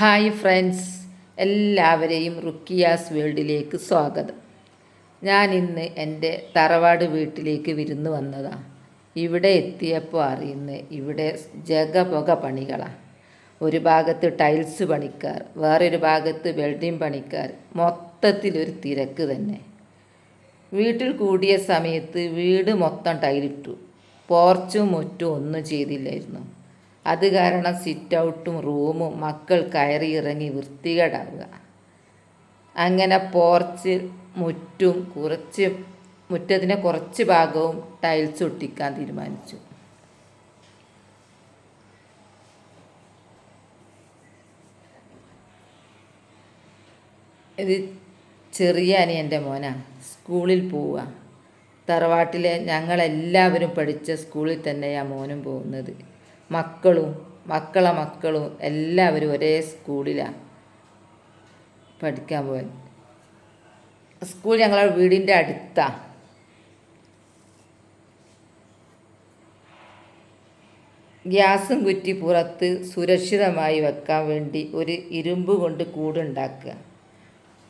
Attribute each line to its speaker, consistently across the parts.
Speaker 1: Hi friends എല്ലാവരെയും റുക്കിയാസ് വേൾഡിലേക്ക് സ്വാഗതം. ഞാൻ ഇന്ന് എന്റെ തറവാട് വീട്ടിലേക്ക് വിരുന്ന് വന്നതാണ് ഇവിടെ എത്തിയപ്പോൾ അറിയുന്നത് ഇവിടെ ജഗപുക പണികളാണ് ഒരു ഭാഗത്ത് ടൈൽസ് പണിക്കാർ വേറൊരു ഭാഗത്ത് വെൽഡിംഗ് പണിക്കാർ. മൊത്തത്തിലൊരു തിരക്ക് തന്നെ. വീട്ടിൽ കൂടിയ സമയത്ത് വീട് മൊത്തം ടൈലിട്ടു. പോർച്ചും മുറ്റും ഒന്നും ചെയ്തില്ലായിരുന്നു. അത് കാരണം സിറ്റ് ഔട്ടും റൂമും മക്കൾ കയറി ഇറങ്ങി വൃത്തികേടാവുക. അങ്ങനെ പോർച്ച് മുറ്റും കുറച്ച് മുറ്റത്തിന്റെ കുറച്ച് ഭാഗവും ടൈൽസ് ഒട്ടിക്കാൻ തീരുമാനിച്ചു. ഇത് ചെറിയ അനിയന്റെ മോനാ. സ്കൂളിൽ പോവുക. തറവാട്ടിലെ ഞങ്ങളെല്ലാവരും പഠിച്ച സ്കൂളിൽ തന്നെയാണ് മോനും പോകുന്നത്. മക്കളും മക്കളെ മക്കളും എല്ലാവരും ഒരേ സ്കൂളിലാണ് പഠിക്കാൻ പോയത്. സ്കൂൾ ഞങ്ങളുടെ വീടിന്റെ അടുത്താണ് ഗ്യാസും കുറ്റി പുറത്ത് സുരക്ഷിതമായി വെക്കാൻ വേണ്ടി ഒരു ഇരുമ്പ് കൊണ്ട് കൂടുണ്ടാക്കുക.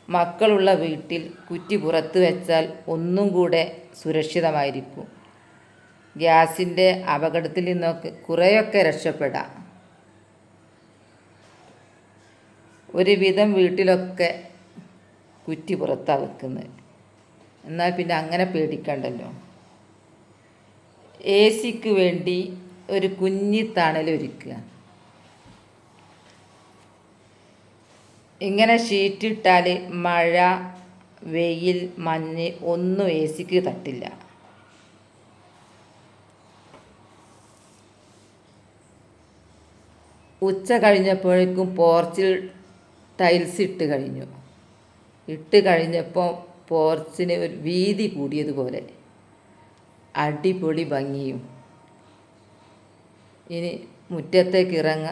Speaker 1: മക്കളുള്ള വീട്ടിൽ കുറ്റി പുറത്ത് വെച്ചാൽ ഒന്നും കൂടെ സുരക്ഷിതമായിരിക്കും. ഗ്യാസിന്റെ അപകടത്തിൽ നിന്നൊക്കെ കുറേയൊക്കെ രക്ഷപ്പെടാം. ഒരുവിധം വീട്ടിലൊക്കെ കുറ്റി പുറത്താണ് വെക്കുന്നത്. എന്നാൽ പിന്നെ അങ്ങനെ പേടിക്കണ്ടല്ലോ. എ സിക്ക് വേണ്ടി ഒരു കുഞ്ഞി തണൽ ഒരുക്കുക. ഇങ്ങനെ ഷീറ്റിട്ടാൽ മഴ വെയിൽ മഞ്ഞ് ഒന്നും എ സിക്ക് തട്ടില്ല. ഉച്ച കഴിഞ്ഞപ്പോഴേക്കും പോർച്ചിൽ ടൈൽസ് ഇട്ട് കഴിഞ്ഞു. ഇട്ട് കഴിഞ്ഞപ്പോൾ പോർച്ചിന് ഒരു വീതി കൂടിയതുപോലെ. അടിപൊളി ഭംഗിയും. ഇനി മുറ്റത്തേക്ക് ഇറങ്ങ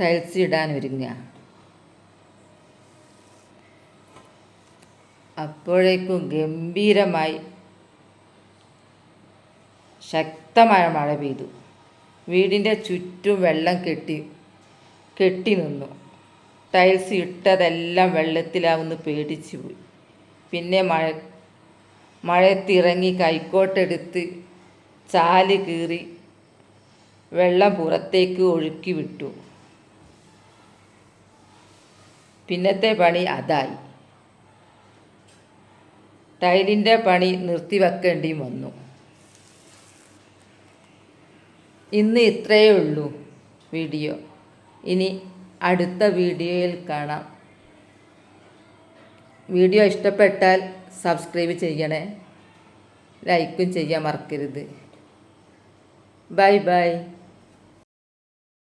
Speaker 1: ടൈൽസ് ഇടാൻ ഒരുങ്ങുക അപ്പോഴേക്കും ഗംഭീരമായി ശക്തമായ മഴ പെയ്തു. വീടിന്റെ ചുറ്റും വെള്ളം കെട്ടി കെട്ടി നിന്നു. ടൈൽസ് ഇട്ടതെല്ലാം വെള്ളത്തിലാവുന്ന പേടിച്ചു പോയി. പിന്നെ മഴ മഴയത്തിറങ്ങി കൈക്കോട്ടെടുത്ത് ചാൽ കീറി വെള്ളം പുറത്തേക്ക് ഒഴുക്കി വിട്ടു. പിന്നത്തെ പണി അതായി. ടൈലിന്റെ പണി നിർത്തിവെക്കേണ്ടി വന്നു. ഇന്ന് ഇത്രയേ ഉള്ളൂ വീഡിയോ. ഇനി അടുത്ത വീഡിയോയിൽ കാണാം. വീഡിയോ ഇഷ്ടപ്പെട്ടാൽ സബ്സ്ക്രൈബ് ചെയ്യണേ. ലൈക്കും ചെയ്യാൻ മറക്കരുത്. Bye bye.